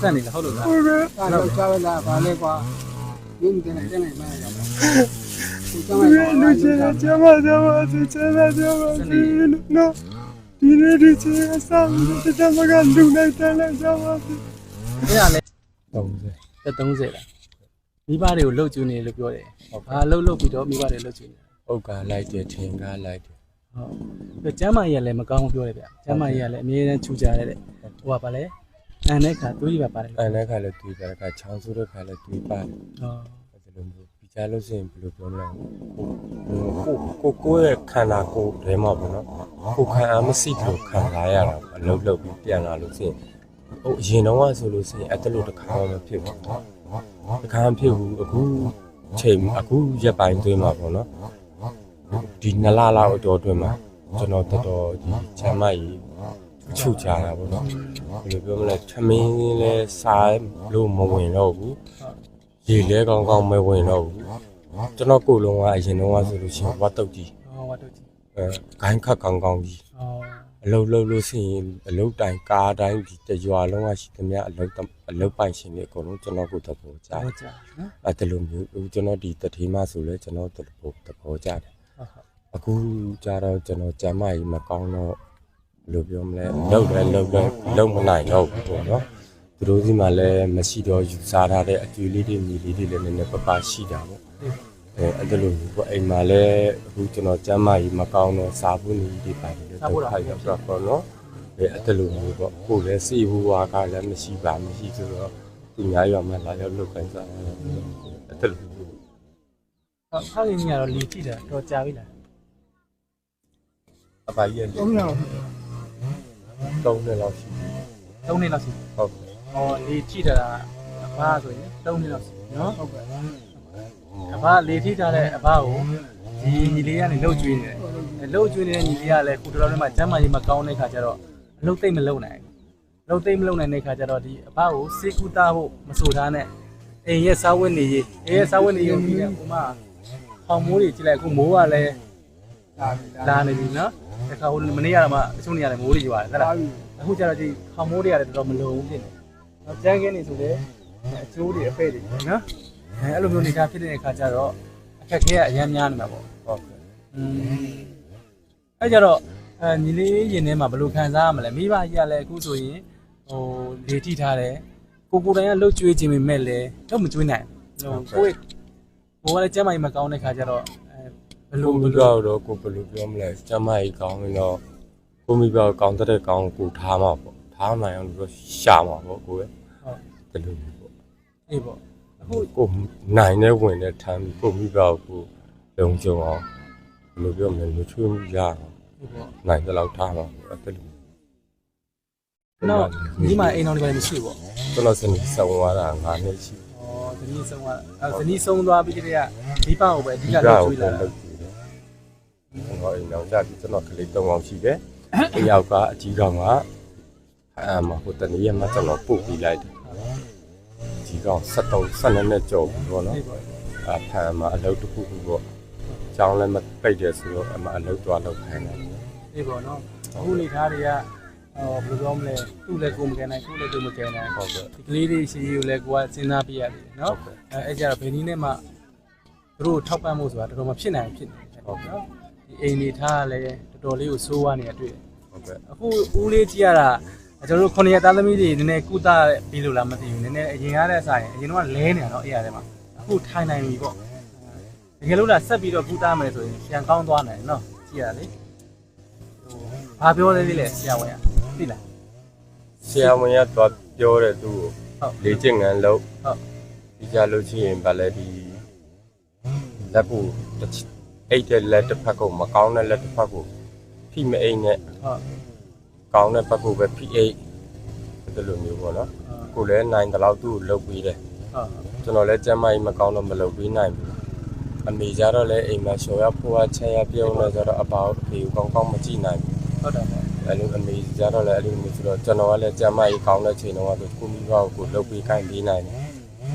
စက်နေလားဟုတ်လို့လားဘာလို့ကြောက်လာဘာလဲကွာဒီနေ့နဲ့တဲ့နေမှရပါဘူးကျောင်းရလူချင်ချမ်းမချမ်းမစီချမ်းသာချမ်းမစီနော်ဒီနေ့ဒီချင်အဆောင်တချမ်းမကလူနိုင်တယ်လဲချမ်းမစီအဲ့ဒါလည်း30တက်30လားမိဘတွေကိုလှုပ်ကျွေးနေလို့ပြောတယ်ဘာလှုပ်လှုပ်ပြီးတော့မိဘတွေလှုပ်ကျွေးနေဥက္ကလိုက်တယ်ထင်ကားလိုက်တယ် ဟုတ်ပြီးကျမ်းမာကြီးကလည်းမကောင်းဘူးပြောတယ်ဗျကျမ်းမာကြီးကလည်းအမြဲတမ်းချူကြရတဲ့ဟိုကဘာလဲအန်တဲ့ခါသွေးပါပါတယ်အဲ့တဲ့ခါလည်းတွေ့ကြတဲ့ခါချောင်းဆိုးတဲ့ခါလည်းတွေ့ပါတယ်ဟုတ်အဲ့လိုမျိုးပြီးကြလို့ရှိရင်ဘယ်လိုပြောမလဲကိုကိုကိုရဲ့ခန္ဓာကိုယ်ထဲမှာပေါ့နော်ကိုခံအားမရှိလို့ခံစားရတာအလုပ်လုပ်ပြီးပြန်လာလို့ရှိရင်ဟိုအရင်တော့ဆိုလို့ရှိရင်အဲ့တလို့တစ်ခါမှမဖြစ်ဘူးတစ်ခါမဖြစ်ဘူးအခုချိန်အခုရက်ပိုင်းသွင်းမှာပေါ့နော် ဒီနလလောက်အတော်အတွင်းမှာကျွန်တော်တော်တော်ဒီချမ်းမကြီးချုပ်ကြတာပေါ့နော်ဘယ်လိုပြောမလဲသမင်းလဲစားလို့မဝင်တော့ဘူးရေလဲကောင်းကောင်းမဝင်တော့ဘူးကျွန်တော်ကိုယ်လုံးကအရင်တော့ကဆိုလို့ရှိရင်ဝတ်တုတ်ကြီးဟောဝတ်တို့ကြီးအဲဂိုင်းခတ်ကောင်းကောင်းကြီးဟောအလုတ်လုတ်လို့ရှိရင်အလုတ်တိုင်ကားတိုင်းဒီတရွာလုံးကရှိသမျှအလုတ်အလုတ်ပိုင်ရှင်တွေအကုန်လုံးကျွန်တော်ကိုသဘောကျတယ်ဟုတ်ကြနော်အဲတလူမျိုးအခုကျွန်တော်ဒီတတိမဆိုလဲကျွန်တော်သဘောသဘောကျတယ်ဟုတ်ဟုတ် အခုကျတော့ကျွန်တော်ကျမ်းမာကြီးမကောင်းတော့ဘယ်လိုပြောမလဲလုတ်တယ်လုတ်တယ်လုတ်မနိုင်တော့ဘူးပေါ့နော်သူတို့စီမှာလည်းမရှိတော့ယူစားထားတဲ့အကျွေးလေးတွေမြေလေးတွေလည်းနည်းနည်းပပရှိတာပေါ့အဲအဲ့ဒါလိုမျိုးပေါ့အိမ်မှာလည်းအခုကျွန်တော်ကျမ်းမာရေးမကောင်းတော့စာဖို့နေဒီပိုင်းလည်းဒုက္ခရောက်တော့ပေါ့နော်အဲအဲ့ဒါလိုမျိုးပေါ့ကိုယ်လည်းစိတ်ဟူဝါကလည်းမရှိပါမရှိဆိုတော့သူများရွာမှာလာရောက်လုပ်ခိုင်းစားတယ်အဲ့ဒါလိုမျိုးဟုတ်ခါကြီးကြီးကတော့လီကြည့်တာတော့ကြာပြီလား အပါကြီးသုံးရော3နှစ်လောက်ရှိပြီ3နှစ်လောက်ရှိဟုတ်ဟောလီကြည့်တာအဘဆိုရင်3နှစ်လောက်ရှိနော်ဟုတ်ကဲ့အဘလေထိထားတဲ့အဘကိုဒီညီလေးကနေလှုပ်ကျွေးနေတယ်လှုပ်ကျွေးနေတဲ့ညီလေးကလည်းခုတော်တော်လေးမှကျမ်းမာရေးမကောင်းတဲ့ခါကျတော့အလုပ်သိမ့်မလုပ်နိုင်ဘူးလုပ်သိမ့်မလုပ်နိုင်တဲ့ခါကျတော့ဒီအဘကိုစေကူတာဖို့မဆိုထားနဲ့အိမ်ရဲ့စားဝတ်နေရေးအိမ်ရဲ့စားဝတ်နေရေးပြီးတယ်ဥမာဟောင်မိုးတွေကြည့်လိုက်အခုမိုးကလည်းလာပြီလာနေပြီနော် တခါဟိုမနေ့ကတော့မှအချုံနေရတယ်မိုးတွေကြွားတယ်ဟုတ်လာလားပြီအခုကျတော့ဒီဟောင်မိုးတွေကလည်းတော်တော်မလုံဘူးဖြစ်နေနော်ကြမ်းကင်းနေဆိုလေအကျိုးတွေအဖဲ့တွေနော်အဲအဲ့လိုမျိုးနေတာဖြစ်တဲ့အခါကျတော့အခက်ခဲကအများများနေမှာပေါ့ဟုတ်ကဲ့อืมအဲ့ကြတော့အဲညီလေးရင်ထဲမှာဘယ်လိုခံစားရမလဲမိဘကြီးကလည်းအခုဆိုရင်ဟိုလေထိထားတယ်ကိုကိုတိုင်ကလှုပ်ကြွေးခြင်းပေမဲ့လည်းတော့မကြွေးနိုင်ဟိုကိုယ့်ကိုကလည်းကျမ်းမာရေးမကောင်းတဲ့ခါကျတော့အဲ ဘယ်လိုကိုဘယ်မိဘလိုတော့ကိုဘယ်လိုပြောမလဲကျမ်းမာရေးကောင်းရင်တော့ကိုမိဘကောင်းတဲ့ကောင်းကိုထားမှာပေါ့ထားနိုင်အောင်လို့ရှာမှာပေါ့ကိုယ်ဟုတ်အဲ့လိုမျိုးပေါ့အေးပေါ့အခုကိုနိုင်တဲ့ဝင်တဲ့ထမ်းပြီးကိုမိဘကိုလုံခြုံအောင်ဘယ်လိုပြောမလဲမချွေးမှုရအောင်အေးပေါ့နိုင်တဲ့လောက်ထားမှာပေါ့အဲ့လိုနောက်ဒီမှာအိမ်တော်တွေလည်းမရှိဘူးပေါ့ကျွန်တော်စနေဆောင်းသွားတာ9နှစ်ရှိဩဇနီးဆုံးသွားအဲဇနီးဆုံးသွားပြီးတည်းကဒီပကိုပဲအဓိကပြီလှုပ်ကိုကြွေးလာတာလုပ် ကြည့်တယ်ကျွန်တော်အိမ်အောင်ကြပြီးကျွန်တော်ကလေး၃အောင်ရှိတယ်အယောက်ကအကြီးကောင်ကအမဟိုတနေ့ရမှကျွန်တော်ပို့ပြီးလိုက်တယ်ကြီးကောင်73 12နဲ့ကြော်ပြီပေါ့နော်အေးပေါ့အဖမ်းမှာအလုပ်တစ်ခုခုပေါ့ကျောင်းလည်းမပိတ်တယ်ဆိုတော့အမအလုပ်တော့လုပ်ခိုင်းတယ်အေးပေါ့နော်အခုနေသားတွေကဟောဘယ်လိုပြောမလဲသူ့လည်းကိုယ်မကယ်နိုင်ကိုယ်လည်းသူ့မကယ်နိုင်ဟုတ်ကဲ့ဒီကလေးတွေရှိကိုလည်းကိုကစဉ်းစားပြရတယ်နော်အဲအဲ့ကြတော့ဘယ်နည်းနဲ့မှသူတို့ထောက်ပံ့ဖို့ဆိုတာတော်တော်မဖြစ်နိုင်ဖြစ်နေတယ်နော်ဒီ အိမ်နေထားကလည်းတော်တော်လေးကိုစိုးဝါနေတာတွေ့တယ်ဟုတ်ကဲ့အခုဦးလေးကြည့်ရတာကျွန်တော်တို့ခုနှစ်ရက်သားသမီးတွေနည်းနည်းကုသပြီးလို့လားမသိဘူးနည်းနည်းအရင်ကတည်းကဆိုင်အရင်တော့လဲနေတာနော်အဲ့ရတဲ့မှာအခုထိုင်နိုင်ပြီပေါ့တကယ်လို့လားဆက်ပြီးတော့ကုသမယ်ဆိုရင်ပြန်ကောင်းသွားနိုင်နော်ကြည့်ရလေဟိုဘာပြောလဲလေဆရာဝန်ကသိလားဆရာဝန်ကတော့ပြောတယ်သူ့ဟုတ်ကိုလေ့ကျင့်ငန်းလုပ်ဟုတ်ဒီကြလို့ရှိရင်ဗာလဲဒီလက်ကို အိတ်တဲ့လက်တစ်ဖက်ကိုမကောင်းတဲ့လက်တစ်ဖက်ကိုဖိမအိတ်နဲ့ဟုတ်ကောင်းတဲ့ဘက်ကိုပဲဖိအိတ်ဒီလိုမျိုးပေါ့နော်ကိုလည်းနိုင်တယ်လို့သူ့ကိုလုပ်ပြီးတယ်ဟုတ်ကျွန်တော်လည်းကျမ်းမာရေးမကောင်းတော့မလုပ်ပြီးနိုင်ဘူးအမေကြတော့လည်းအိမ်မှာရှော်ရဖိုးရချက်ရပြုံးနေကြတော့အပေါအဖေကောင်းကောင်းမကြည့်နိုင်ဘူးဟုတ်တယ်ပေါ့အဲ့လိုအမေကြတော့လည်းအဲ့လိုမျိုးဆိုတော့ကျွန်တော်ကလည်းကျမ်းမာရေးကောင်းတဲ့ချိန်တော့ဆိုကိုမိဘကိုလုပ်ပြီးခိုင်းပြီးနိုင်တယ်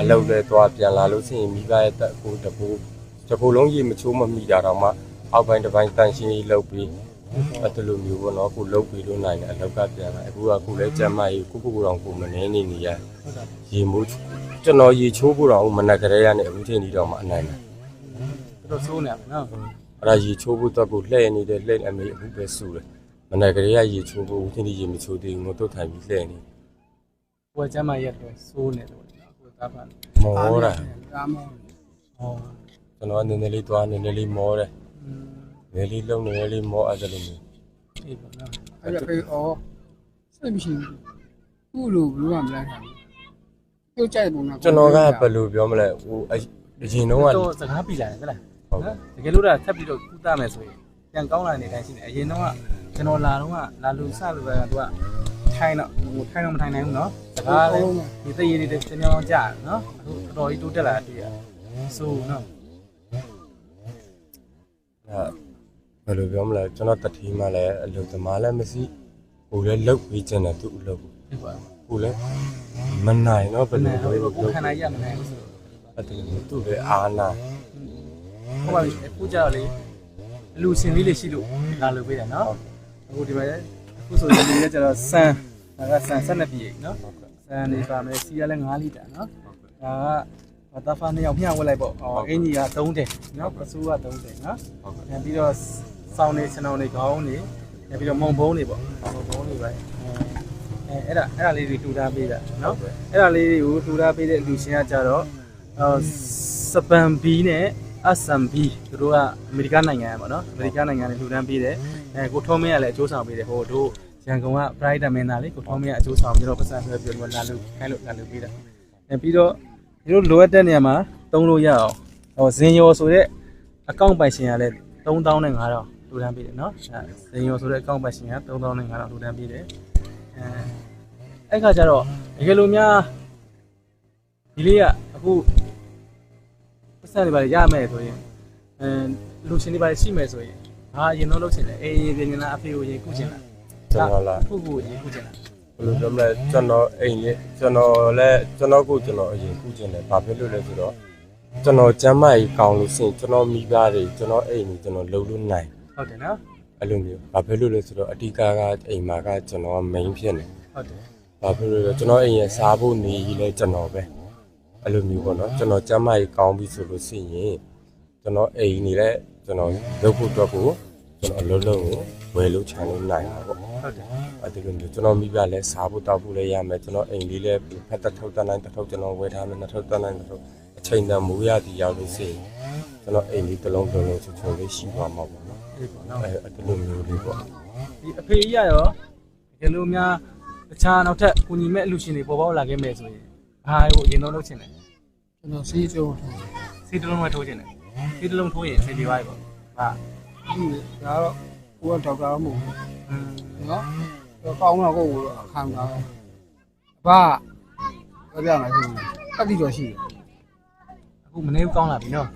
အလုပ်လည်းသွားပြန်လာလို့ရှိရင်မိဘရဲ့တက်ကိုတပူ တပူလုံးကြီးမချိုးမမိတာတော့မှအောက်ပိုင်းတစ်ပိုင်းတန်ရှင်းကြီးလုပ်ပြီးအဲ့ဒါလိုမျိုးပေါ့နော်ကိုလုတ်ပြီးလို့နိုင်တယ်အလောက်ကပြန်လာအခုကကိုလည်းကြမ်းမကြီးကိုကိုကိုတော်ကိုမနေနေနေရဟုတ်တာရေမိုးကျွန်တော်ရေချိုးဖို့တော့မနက်ကလေးကနေအခုချိန်ဒီတော့မှအနိုင်တယ်တော်တော်ဆိုးနေပါနော်အဲ့ဒါရေချိုးဖို့တော့ကိုလှဲ့နေတယ်လှဲ့အမေအခုပဲဆူတယ်မနက်ကလေးကရေချိုးဖို့အခုချိန်ဒီရေမချိုးသေးဘူးငိုတော့ထိုင်ပြီးလှဲ့နေကိုယ်ကျမ်းမာရက်တော့ဆိုးနေတယ်ကိုယ်သားပါမောတာဒါမောဟော ကျွန်တော်နည်းနည်းလေးသွားနည်းနည်းလေးမောတယ်อืมနည်းလေးလုံးနည်းနည်းလေးမောအဲ့ဒါလိုမျိုးအေးပါနော်အဲ့ဒါပေဩစိတ်မရှိဘူးခုလိုဘယ်လိုမှမလိုက်နိုင်ဘူးကြိုက်ပုံကကျွန်တော်ကဘယ်လိုပြောမလဲဟိုအအရင်တော့ကတော့စကားပြလာတယ်ဟဲ့လားဟုတ်နော်တကယ်လို့ဒါထပ်ပြီးတော့ကုသမယ်ဆိုရင်ပြန်ကောင်းလာနေတိုင်းရှိတယ်အရင်တော့ကကျွန်တော်လာတော့ကလာလူစလို့ပဲသူကထိုင်တော့ဟိုထိုင်တော့မထိုင်နိုင်ဘူးနော်စကားလည်းဒီသိရည်တွေတညောင်းကြာနော်အခုတော်တော်ကြီးတိုးတက်လာတယ်တွေ့ရဆိုနော်အဲ ဘယ်လိုပြောမလဲကျွန်တော်တတိမှလည်းအလုပ်သမားလည်းမရှိဟိုလည်းလုတ်ပြီးကျင်တယ်သူ့အလုပ်ကိုဒီပါကိုလည်းမနိုင်တော့ဘယ်လိုဟိုလဲကိုခန္ဓာရမနိုင်ဘူးဆိုအဲ့ဒါလိုသူ့လည်းအာနာဟုတ်ပါပြီအခုကြောက်လေအလူရှင်လေးလေးရှိလို့လာလို့ပေးတယ်နော်အခုဒီမှာအခုဆိုရင်ဒီကကျတော့ဆန်ဒါကဆန်ဆက်နေပြီနော်ဆန်နေပါမယ်စီရလဲ9လီတာနော်ဒါကဘာ တာဖာနှစ်ယောက်မျှဝက်လိုက်ပေါ့အော်အင်ကြီးက3တယ်နော်ပစိုးက3တယ်နော်ဟုတ်ကဲ့ပြန်ပြီးတော့စောင်းနေစနောင်းနေခေါင်းနေပြန်ပြီးတော့မုံဘုံနေပေါ့မုံဘုံနေပဲအဲအဲ့ဒါအဲ့ဒါလေးတွေထူထားပေးတာနော်အဲ့ဒါလေးတွေကိုထူထားပေးတဲ့လူရှင်ကကြတော့အော်စပန်ဘီနဲ့အဆမ်ဘီသူတို့ကအမေရိကန်နိုင်ငံပေါ့နော်အမေရိကန်နိုင်ငံနဲ့ထူထမ်းပေးတယ်အဲကိုထုံးမင်းကလည်းအကျိုးဆောင်ပေးတယ်ဟိုတို့ရန်ကုန်က Pride မင်းသားလေးကိုထုံးမင်းကအကျိုးဆောင်ပြီးတော့ပတ်စံဆွဲပြီးတော့လာလို့ခိုင်းလို့လာလို့ပေးတာအဲပြီးတော့ ဒီလိုလိုအပ်တဲ့နေရာမှာတုံးလို့ရအောင်ဟိုဇင်ယောဆိုတဲ့အကောင့်ပိုင်ရှင်ကလည်း3000နဲ့5000လူတန်းပေးတယ်နော်အဲဇင်ယောဆိုတဲ့အကောင့်ပိုင်ရှင်က3000နဲ့5000လူတန်းပေးတယ်အဲအဲ့ခါကျတော့တကယ်လို့များဒီလေးကအခုပတ်စံတွေပါရမယ်ဆိုရင်အဲလူရှင်တွေပါရှိမယ်ဆိုရင်ဟာအရင်တော့လုပ်ချင်တယ်အေးအေးပြင်းနေတာအဖေကိုရင်ကုချင်တာကျွန်တော်လားခုခုရင်ကုချင်တာ ဘယ်လိုပြောမလဲကျွန်တော်အိမ်လေးကျွန်တော်လည်းကျွန်တော်ကိုကျွန်တော်အရင်ခုကျင်တယ်ဘာဖြစ်လို့လဲဆိုတော့ကျွန်တော်ကျမ်းမကြီးကောင်းလို့ရှိရင်ကျွန်တော်မိသားတွေကျွန်တော်အိမ်ကြီးကျွန်တော်လုံလို့နိုင်ဟုတ်တယ်နော်အဲ့လိုမျိုးဘာဖြစ်လို့လဲဆိုတော့အဓိကကအိမ်မှာကကျွန်တော်က main ဖြစ်နေဟုတ်တယ်ဘာဖြစ်လို့လဲကျွန်တော်အိမ်ရဲ့စားဖို့နေကြီးလဲကျွန်တော်ပဲအဲ့လိုမျိုးပေါ့နော်ကျွန်တော်ကျမ်းမကြီးကောင်းပြီဆိုလို့ရှိရင်ကျွန်တော်အိမ်နေလဲကျွန်တော်လုပ်ဖို့အတွက်ကိုကျွန်တော်အလုံးလုံးကို ဝယ်လို့ခြံလို့နိုင်တာပေါ့ဟုတ်တယ်အဲ့ဒီလိုမျိုးကျွန်တော်မိဘလည်းစားဖို့တောက်ဖို့လည်းရမယ်ကျွန်တော်အိမ်လေးလည်းဖက်တက်ထုတ်တန်းတိုင်းတစ်ထုတ်ကျွန်တော်ဝယ်ထားမယ်နှစ်ထုတ်တန်းတိုင်းတစ်ထုတ်အချိန်တန်မိုးရသည်ရောက်လို့ရှိရင်ကျွန်တော်အိမ်လေးတစ်လုံးတစ်လုံးချုံချုံလေးရှိသွားမှာပေါ့နော်အေးပေါ့နော်အဲ့အဲ့ဒီလိုမျိုးလေးပေါ့ဒီအဖေကြီးရရောတကယ်လို့များတခြားနောက်ထပ်ကုညီမဲ့အလူရှင်တွေပေါ်ပေါက်လာခဲ့မယ်ဆိုရင်ဘာကိုအရင်တော့လုပ်ချင်တယ်ကျွန်တော်စီးကျုံထားစီးတစ်လုံးပဲထိုးချင်တယ်စီးတစ်လုံးထိုးရင်အဆင်ပြေသွားပြီပေါ့ဟာဒီဒါတော့ ကိုကဒေါက်တာမဟုတ်ဘူးอืมနော်တော့ကောင်းတော့ကိုကိုအခမ်းတာအဘပြောပြမယ်ဆိုတက်တိတော့ရှိတယ်အခုမနေဘူးကောင်းလာပြီနော်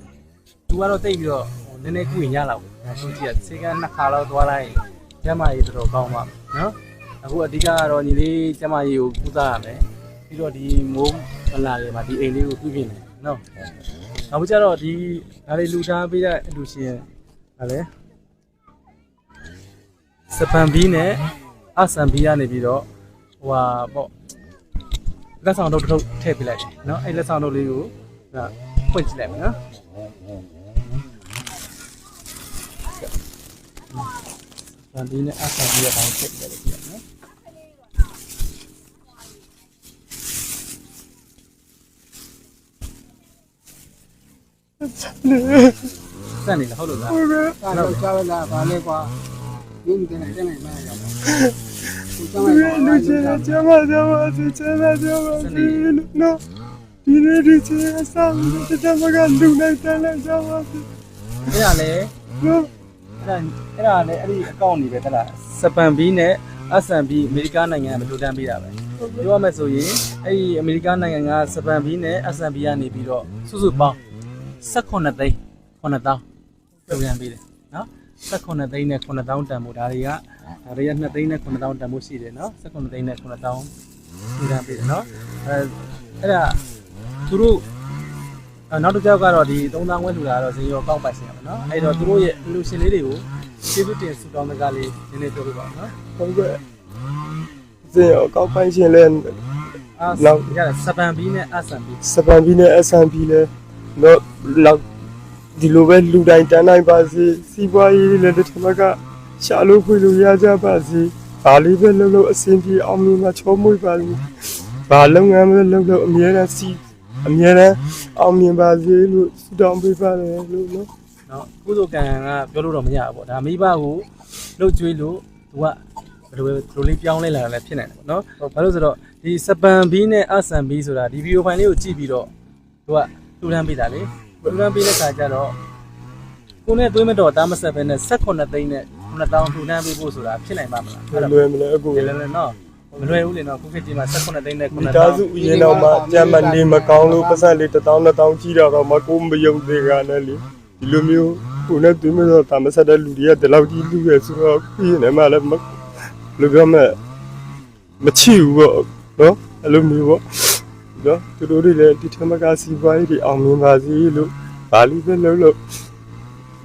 သူကတော့တိတ်ပြီးတော့ဟိုနည်းနည်းကုရင်ရလောက်ပဲသူကြည့်ရစေကန်းနှစ်ခါလောက်သွားလိုက်ကျမကြီးတော်တော်ကောင်းပါနော်အခုအဓိကကတော့ညီလေးကျမကြီးကိုကုသရမယ်ပြီးတော့ဒီမိုးမလာလေမှာဒီအိမ်လေးကိုပြုပြင်တယ်နော်နောက်ပြီးကြတော့ဒီဒါလေးလူထားပေးတဲ့အလူရှင်ဟာလေ စပန်ဘီနဲ့အဆန်ဘီကနေပြီးတော့ဟိုဟာပေါ့လက်ဆောင်တော့တစ်ထုပ်ထည့်ပေးလိုက်တယ်နော်အဲ့လက်ဆောင်တော့လေးကိုဒါဖွင့်ကြည့်လိုက်မယ်နော်စပန်ဘီနဲ့အဆန်ဘီရဲ့ဘောင်းထည့်ပေးလိုက်ကြည့်ရအောင်နော်စက်နေလားဟုတ်လို့လားဟုတ်ကဲ့အဲ့တော့ကြားလာပါလေကွာ ရင်းတယ်တဲ့နေမှရောက်ပါဘူးကျောင်းကလူချင်းကျမကျမစီကျမကျမစီနော်ဒီနေ့ဒီချင်အဆောင်တတမကလူနိုင်တယ်လဲကျမစီအဲ့ဒါလေနော်အဲ့ဒါအဲ့ဒါလေအဲ့ဒီအကောင့်နေပဲတလားစပန်ဘီနဲ့အဆန်ဘီအမေရိကန်နိုင်ငံကမတူတန်းပေးတာပဲပြောရမယ်ဆိုရင်အဲ့ဒီအမေရိကန်နိုင်ငံကစပန်ဘီနဲ့အဆန်ဘီကနေပြီးတော့စုစုပေါင်း18သိန်း9000တူတန်းပေးတယ်နော် 18သိန်းနဲ့9000တန်ဖို့ဒါတွေကဒါတွေက2သိန်းနဲ့9000တန်ဖို့ရှိတယ်နော်18သိန်းနဲ့9000တူတန်းပေးတယ်နော်အဲအဲ့ဒါသူတို့အဲနောက်တစ်ကြောက်ကတော့ဒီ3000ဝဲထူတာကတော့ဇင်ရောကောက်ပိုက်ရှင်ရပါတော့အဲ့တော့သူတို့ရဲ့အလူရှင်လေးတွေကိုကျေးဇူးတင်ဆုတောင်းတဲ့ကလေးနည်းနည်းပြောပြပါဦးနော်ဟုတ်ကဲ့စင်အကောက်ပိုင်းရှင်လဲအာနောက်ရတယ်စပန်ဘီနဲ့အဆန်ဘီစပန်ဘီနဲ့ SMB လဲတော့လောက် ဒီလိုပဲလူတိုင်းတန်းတိုင်းပါစေစီးပွားရေးလည်းတစ်ထမကရှာလို့ခွေလို့ရကြပါစေဘာလေးပဲလုပ်လို့အဆင်ပြေအောင်မြင်မှချောမွေ့ပါလိမ့်ဘာလုပ်ငန်းပဲလုပ်လို့အမြဲတမ်းစီအမြဲတမ်းအောင်မြင်ပါစေလို့ဆုတောင်းပေးပါတယ်လို့နော်နော်ကုသိုလ်ကံကပြောလို့တော့မရဘူးပေါ့ဒါမိဘကိုလှုပ်ကြွေးလို့သူကဘယ်လိုပဲဘယ်လိုလေးပြောင်းလဲလာတာလည်းဖြစ်နိုင်တယ်ပေါ့နော်ဘာလို့ဆိုတော့ဒီစပန်ဘီနဲ့အဆန်ဘီဆိုတာဒီဗီဒီယိုဖိုင်လေးကိုကြည့်ပြီးတော့သူကလှူဒန်းပေးတာလေ လှူဒန်းပေးတဲ့ခါကျတော့ကိုနဲ့သွေးမတော်တားမဆက်ပဲနဲ့18သိန်းနဲ့9000လှူဒန်းပေးဖို့ဆိုတာဖြစ်နိုင်ပါမလားအဲ့ဒါလွယ်မလဲအကူဒီလည်းလည်းနော်မလွယ်ဘူးလေနော်ခုခေတ်ကြီးမှာ18သိန်းနဲ့9000မိသားစုအရင်တော့မှကြမ်းမနေမကောင်းလို့ပတ်စံလေး1000 2000ကြီးတော့တော့မကိုမယုံသေးကနဲ့လေဒီလိုမျိုးကိုနဲ့တွေ့မလို့တာမဆက်တဲ့လူတွေကဒီလောက်ကြီးလူရဲ့ဆိုတော့ပြင်းနေမှလည်းမလူပြောမဲ့မချီဘူးပေါ့နော်အဲ့လိုမျိုးပေါ့ နော်သူတို့တွေလည်းဒီထမကစီပွားရေးတွေအောင်မြင်ပါစေလို့ဘာလို့ပဲလုံးလို့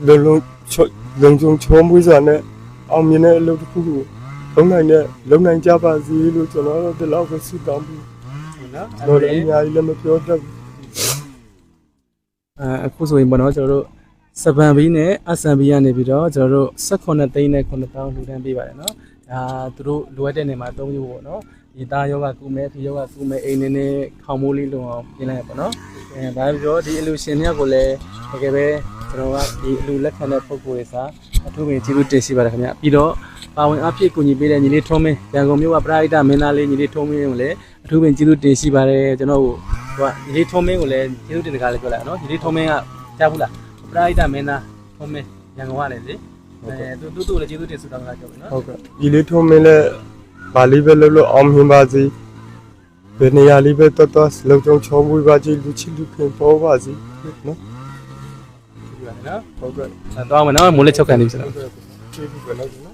လုံးလုံးချောလုံချုံချောမွေးစွာနဲ့အောင်မြင်တဲ့အလုပ်တစ်ခုကိုလုံနိုင်တဲ့လုံနိုင်ကြပါစေလို့ကျွန်တော်တို့ဒီလောက်ပဲဆုတောင်းပြီးနော်တော့လည်းအများကြီးလည်းမပြောတတ်ဘူးအဲအခုဆိုရင်ပေါ့နော်ကျွန်တော်တို့စပန်ဘီနဲ့အဆန်ဘီကနေပြီးတော့ကျွန်တော်တို့18သိန်းနဲ့9000လှူဒန်းပေးပါတယ်နော်ဒါသူတို့လိုအပ်တဲ့နေမှာအသုံးပြုဖို့ပေါ့နော် ဒီသားယောဂကုမဲဖီယောဂကုမဲအိမ်နေနေခေါင်းမိုးလေးလုံအောင်ပြင်လိုက်ရပေါ့နော်အဲဒါပြီးတော့ဒီအလူရှင်မြောက်ကိုလည်းတကယ်ပဲကျွန်တော်ကဒီအလူလက်ခံတဲ့ပုံကိုယ်တွေစာအထူးပင်ကျေးဇူးတင်ရှိပါတယ်ခင်ဗျပြီးတော့ပါဝင်အဖြစ်ကူညီပေးတဲ့ညီလေးထုံးမင်းရန်ကုန်မြို့ကပရိဒမင်းသားလေးညီလေးထုံးမင်းကိုလည်းအထူးပင်ကျေးဇူးတင်ရှိပါတယ်ကျွန်တော်တို့ဟိုကညီလေးထုံးမင်းကိုလည်းကျေးဇူးတင်တကားလေးပြောလိုက်အောင်နော်ညီလေးထုံးမင်းကကြားဘူးလားပရိဒမင်းသားထုံးမင်းရန်ကုန်ကလည်းလေအဲသူသူ့တို့လည်းကျေးဇူးတင်ဆုတောင်းတာကြောက်ပြီနော်ဟုတ်ကဲ့ဒီလေးထုံးမင်းလည်း ဗာလေးပဲလှုပ်လို့အောင်မြင်ပါစေဘယ်နေရာလေးပဲတော်တော်လုံချုံချောမွေးပါစေလူချစ်လူခင်ပေါ်ပါစေနော်ဒီပါနော်ဟုတ်ကဲ့အဲတော့မယ်နော်မိုးလက်ချုပ်ကန်နေပြီဆိုတော့ကျေးဇူးပဲနော်